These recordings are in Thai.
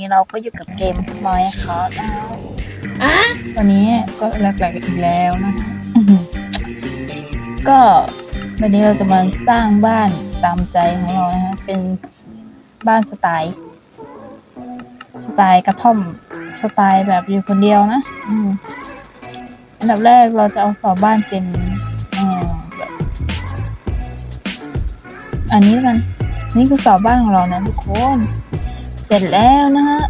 นี้เราก็อยู่กับเกมมอยคอร์นะอะวันนี้ก็แหลกๆอีกแล้วนะคะอื้อหือก็วันนี้เราจะมาสร้างบ้านตามใจของเรานะฮะ เป็นบ้านสไตล์ สไตล์กระท่อม สไตล์แบบอยู่คนเดียวนะอืมอันดับแรกเราจะเอาเสาบ้านเป็นเอ่อแบบอันนี้แล้วกัน นี่คือเสาบ้านของเรานะทุกคน เสร็จแล้วนะฮะ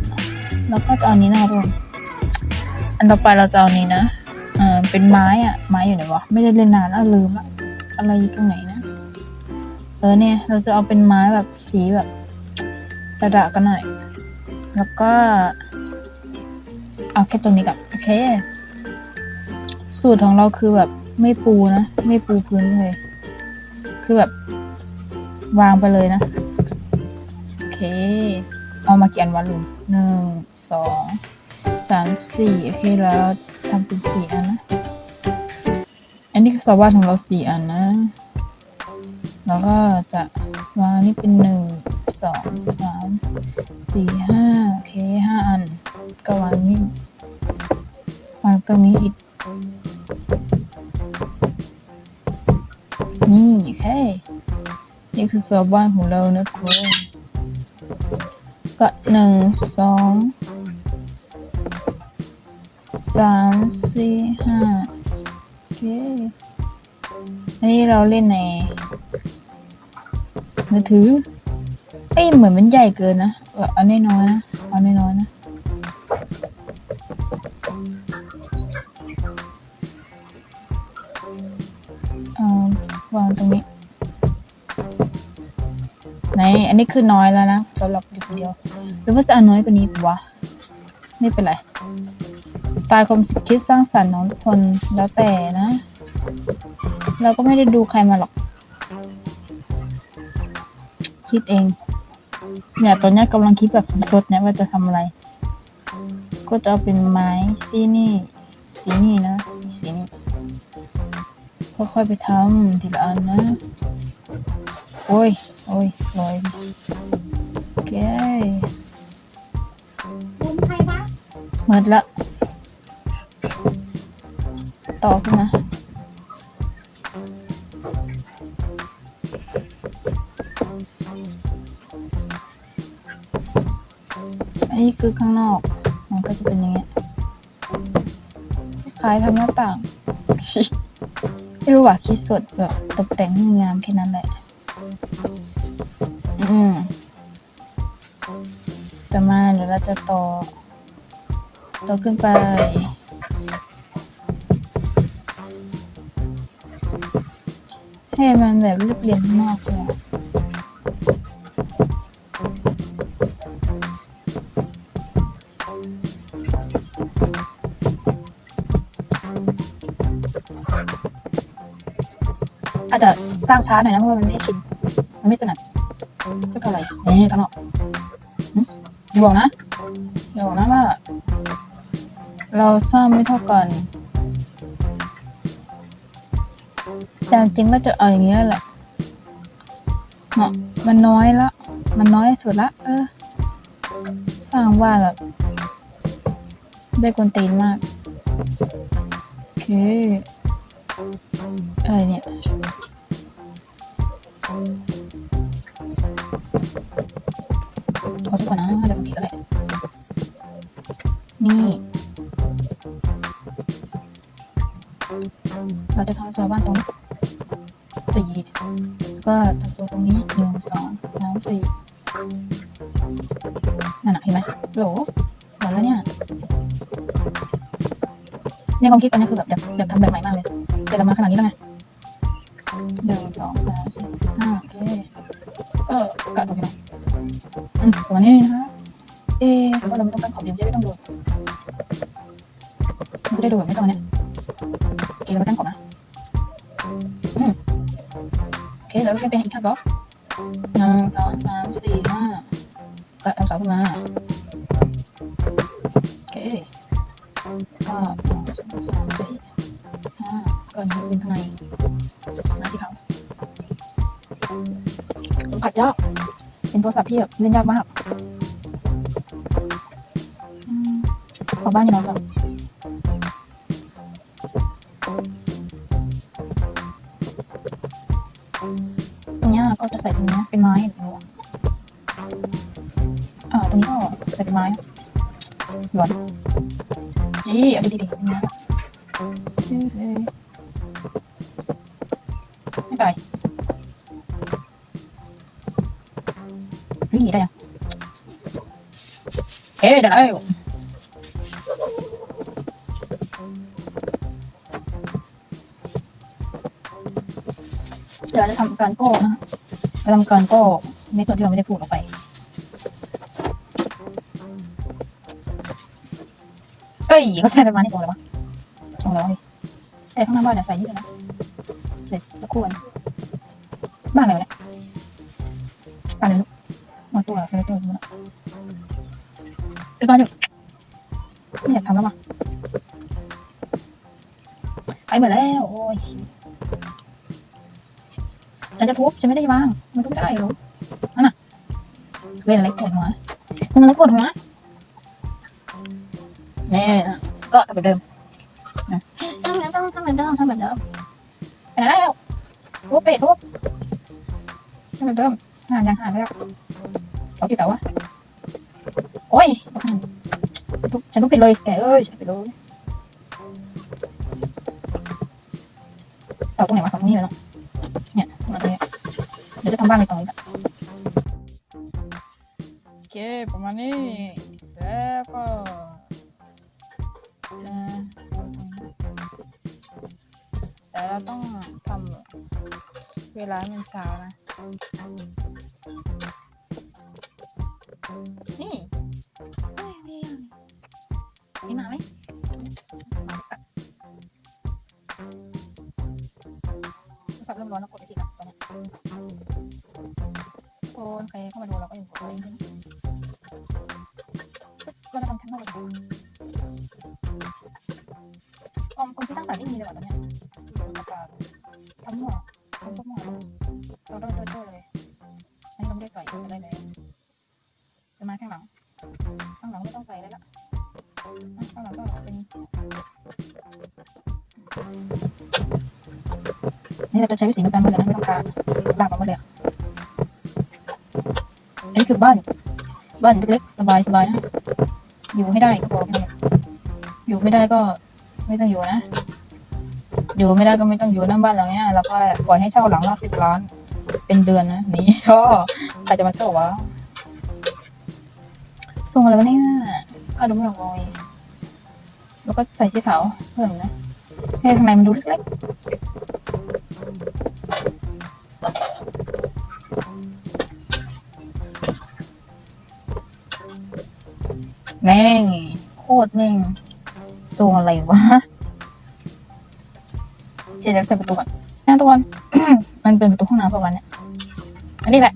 แล้วก็จะเอานนี้นะทุกคนอันต่อไปเราจะเอานี้นะ เออเป็นไม้อะไม้อยู่ไหนวะ ไม่ได้เล่นนานแล้วลืมละอะไรอยู่ตรงไหนนะ เออเนี่ย เราจะเอาเป็นไม้แบบสีแบบกระดะกันหน่อย แล้วก็ เอาแค่ตรงนี้ก่อนโอเค สูตรของเราคือแบบไม่ปูนะ ไม่ปูพื้นเลย คือแบบ วางไปเลยนะ โอเค เอามาเกี่อันวะลุงหนึ่งสองสามสี่โอเคแล้วทำเป็นสี่อันนะ อันนี้คือสวัสดของเราสี่อันนะ แล้วก็จะวางนี่เป็นหนึ่งสองสามสี่ห้าโอเคห้าอัน ก็วางนี่วางตรงนี้อีก นี่โอเคนี่คือสอบบ้านของเรานะคุณ หนึ่งสองสามสี่ห้าโอเคอันนี้เราเล่นในมือถือเอ้ยเหมือนมันใหญ่เกินนะเอาน้อยๆนะเอาน้อยๆนะ ไหนอันนี้คือน้อยแล้วนะสำหรับอยู่คนเดียว หรือว่าจะเอาน้อยกว่านี้ดีวะไม่เป็นไรตล์ความคิดสร้างสรรค์ของทุกคนแล้วแต่นะ เราก็ไม่ได้ดูใครมาหรอก คิดเองเนี่ยตอนนี้กำลังคิดแบบสดๆเนี่ยว่าจะทำอะไร ก็จะเอาเป็นไม้สีนี่ สีนี่นะสีนี่ค่อยๆไปทำทีละอันนะ โอ้ย โอ้ยลอยโอเคมุมใครวะหมดละ ต่อขึ้นมาอันนี้คือข้างนอก มันก็จะเป็นอย่างเงี้ยคล้ายทำหน้าต่างชิไม่รู้ว่าคิดสดแบบตกแต่งให้งามแค่นั้นแหละ อืมต่อมาเดี๋ยวเราจะต่อ ต่อขึ้นไป ให้มันแบบเรียบเรียงข้ากใช่ไหมอาจจะสร้งช้าหน่อยนะเพราะว่ามันไม่ชิน มันไม่ถนัด จะเท่าไร่นี่ข้างนอกหึอย่าบอกนะอย่าบอกนะว่า เราสร้างไม่เท่ากันแต่จริงก็จะเอาอย่างเงี้ยแหละเนาะมันน้อยละ มันน้อยสุดละ เออ สร้างว่าแบบ ได้กวนตีนมาก โอเคอะไรเนี่ย เราจะวบ้านตรงนี้สี่ก็ทำตัวตรงนี้หนึ่งสองสามสี่นั่นนะเห็นไหมโหลหมดแล้วเนี่ยเนี่ยความคิดตอนนี้คือแบบอยากอยากทำแบบใหม่มากเลยแต่เรามาขนาดนี้แล้วไง เคแล้วเราไปอีกข้างก็หนึ่งสองสามสี่ห้าก็ทำเสาขึ้นมาโอเคก็หนึ่งสองสามสี่ห้าก็อันนี้เป็นข้างในมาสีขาวสัมผัสยากเป็นโทรศัพท์ที่แบบเล่นยากมากขอบ้านอยู่เราจ้ะ ก็จะใส่ตรงนี้เป็นไม้เห็นไหมวะอ่าตรงนี้ก็ใส่เป็นไม้หยวนจีเอาดีๆนะจืดเลยไม่ไกลเฮ้ได้ยังเฮ้ยได้แล้วเดี๋ยวจะทำการโก้นะ ฮะจะทำการก้ในส่วนที่เราไม่ได้พูดออกไป เอ้ยก็ใส่ประมาณนี้ส่งแล้ววะส่งแล้วนี่แต่ข้างหน้าบ้านเดี๋ยใส่นี่กันนะเดี๋ยวสักครู่นบ้านอะไรเนี่ยบ้านอะไรลูกมาตัวใส่ตัวมันนะไปบ้านอยู่ไม่อยากทำแล้วว่ะไปหมดแล้ว โอ้ย ฉันจะทุบฉันไม่ได้วางมันทุบไม่ได้หรออันน่ะเล่นอะไรปวดหัวเล่นอะไรปวดหัวนี่นะก็ทำแบบเดิมนะทำแบบเดิมทำแบบเดิมทำแบบเดิมไปแล้วทุบไปทุบทำแบบเดิมห่ายังห่านแล้วเขากี่เต๋าวะโอ้ยทุบฉันทุบผิดเลยแกเอ้ยฉันผิดเลยเต๋าตรงไหนวะตรงนี้เลยเนาะ เดี๋ยวจะทำบ้านในตรงนี้ค่ะโอเคประมาณนี้แล้วก็จะแต่เราต้องทำเวลามันเช้านะ นี่เฮ้ยมีอ่มีหมาไหมหมากัดโทรศัพท์เริ่มร้อนแล้วกดไปสิครับตอนนี้ เราราจะทำทั้งหมดเลยกองคนที่ตั้งแต่ไม่มีเลยว่ะตอนเนี้ยทั้งหมดทั้งหมดเราต้องโตเลยอันนี้เราได้ใส่อะไรเลยจะมาข้างหลัง ข้างหลังไม่ต้องใส่แล้วล่ะข้างหลังก็เป็นนี่เราจะใช้วิธีการเมื่อนั้นไม่ต้องการลากออกมาเลย คือบ้าน บ้านเล็กๆสบายสบายนะอยู่ให้ได้ก็พอแค่นี้อยู่ไม่ได้ก็ไม่ต้องอยู่นะ อยู่ไม่ได้ก็ไม่ต้องอยู่นะบ้านหลังเนี้ยแล้วก็ปล่อยให้เช่าหลังละสิบล้าน เป็นเดือนนะนี่ก็ใครจะมาเช่าวะส่งอะไรวะเนี่ยข้าดูไม่ออกเลยแล้วก็ใส่สีขาวเพิ่มนะให้ข้างในมันดูเล็กๆ แม่ง โคตรแม่งส่งอะไรวะเดี๋ยวใส่ประตูก่อนหน้าตัวมันเป็นประตูห้องน้ำประมาณเนี้ยอันนี้แหละ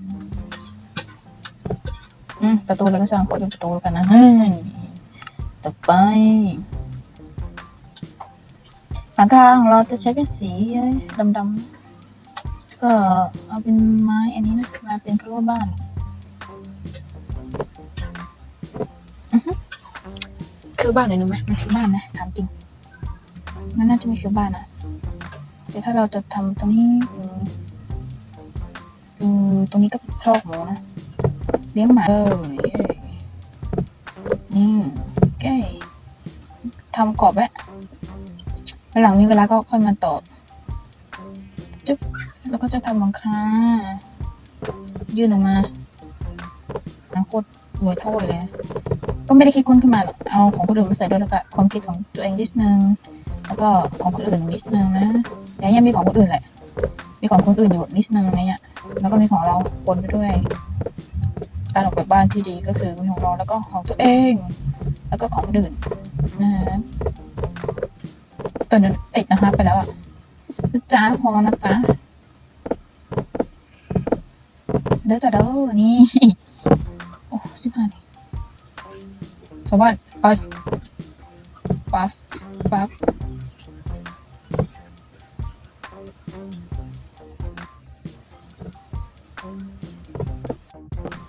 อืมประตูแล้วก็ช่างขอเป็นประตูกันนะอืมต่อไปหลังคาของเราจะใช้เป็นสีดำๆก็เอาเป็นไม้อันนี้นะมาเป็นรั้วบ้าน คือบ้านเลยนึกไหมมันคือบ้านนะถามจริงมันน่าจะไม่คือบ้านนะแต่ถ้าเราจะทำตรงนี้อือตรงนี้ก็ครอบหมูนะเลี้ยงหมาเลยนี่แก้ทำกรอบไว้หลังมีเวลาก็ค่อยมาต่อจุ๊บแล้วก็จะทำหลังคายื่นออกมานะโคตรรวยโถ้วยเลย ก็ไม่ได้คิดค้นขึ้นมาหรอกเอาของคนอื่นมาใส่ด้วยแล้วก็ความคิดของตัวเองนิดนึงแล้วก็ของคนอื่นนิดนึงนะแต่ยังมีของคนอื่นแหละ มีของคนอื่นอยู่นิดนึงอะไรเงี้ยแล้วก็มีของเราปนไปด้วย การออกแบบบ้านที่ดีก็คือมีของเราแล้วก็ของตัวเอง แล้วก็ของอื่นนะฮะตอนนั้นติดนะคะไปแล้วอะจ้าพอนะจ๊ะเด้อแต่เด้อนี่โอ้สิบห้านี่ สวัสดีไปปั๊บปั๊บ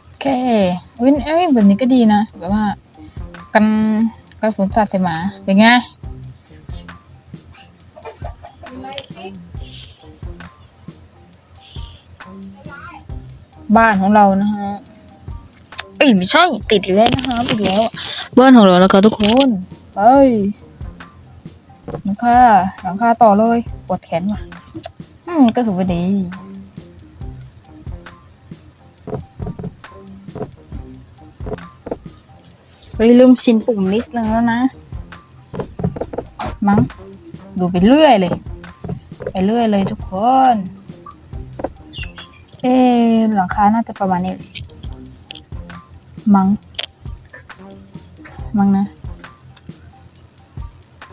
โอเควินเอ้ยแบบนี้ก็ดีนะแบบว่ากันกระสุนสัตว์ใส่หมาเป็นไงบ้านของเรานะฮะ เอ้ยไม่ใช่ ติดอีกแล้วนะคะติดแล้วบ้านของเราแล้วค่ะทุกคนเอ้ยหลังคาหลังคาต่อเลยปวดแขนว่ะอืมก็ถือว่าดีเฮ้ยลืมชินปุ่มลิสต์แล้วนะ มั้งดูไปเรื่อยเลย ไปเรื่อยเลยทุกคน เอ๊ะหลังคาน่าจะประมาณนี้ มั้งมั้งนะ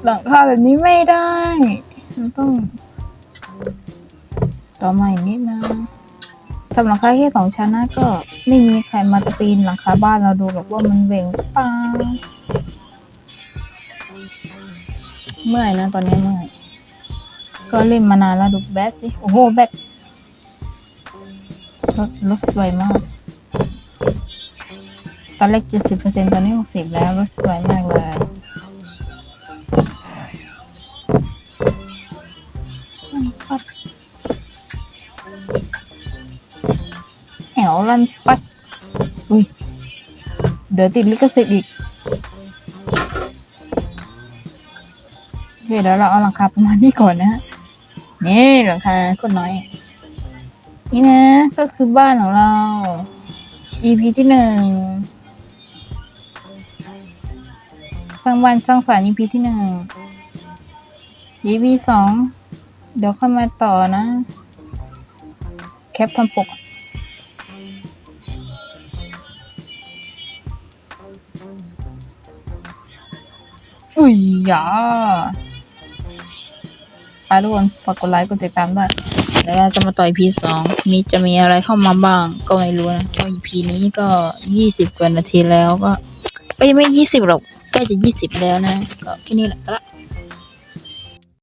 หลังคาแบบนี้ไม่ได้มันต้อง ต่อมาอีกนิดนะทำหลังคาแค่สองชั้นนะก็ไม่มีใครมาปีนหลังคาบ้านเราดูหรอกว่ามันเบ่งหรือเปล่าเมื่อยนะตอนนี้เมื่อย ก็เล่นมานานแล้วดูแบตสิ โอ้โห แบตรถรถสวยมาก ตอนแรกเจ็ดสิบเปอร์เซ็นตอนนี้หกสิบแล้วรถสวยมากเลยอืมครับแอวลันปัสอุ้ยเดี๋ยวติดลิขสิทธิ์อีกเคเดี๋ยวเราเอาหลังคาประมาณนี้ก่อนนะฮะนี่หลังคาคนน้อย นี่นะ ก็คือบ้านของเรา EP ที่หนึ่ง สร้างบ้านสร้างสรรค์ EP ที่หนึ่ง EP สอง เดี๋ยวค่อยมาต่อนะ แคปทำปก อุ้ยหยาไปทุกคนฝากกดไลค์กดติดตามด้วยเดี๋ยวเราจะมาต่อ EP สองมีจะมีอะไรเข้ามาบ้าง ก็ไม่รู้นะก็ EP นี้ก็ยี่สิบกว่านาทีแล้วก็ก็ยังไม่ยี่สิบหรอก ใกล้จะยี่สิบแล้วนะก็แค่นี้แหละละ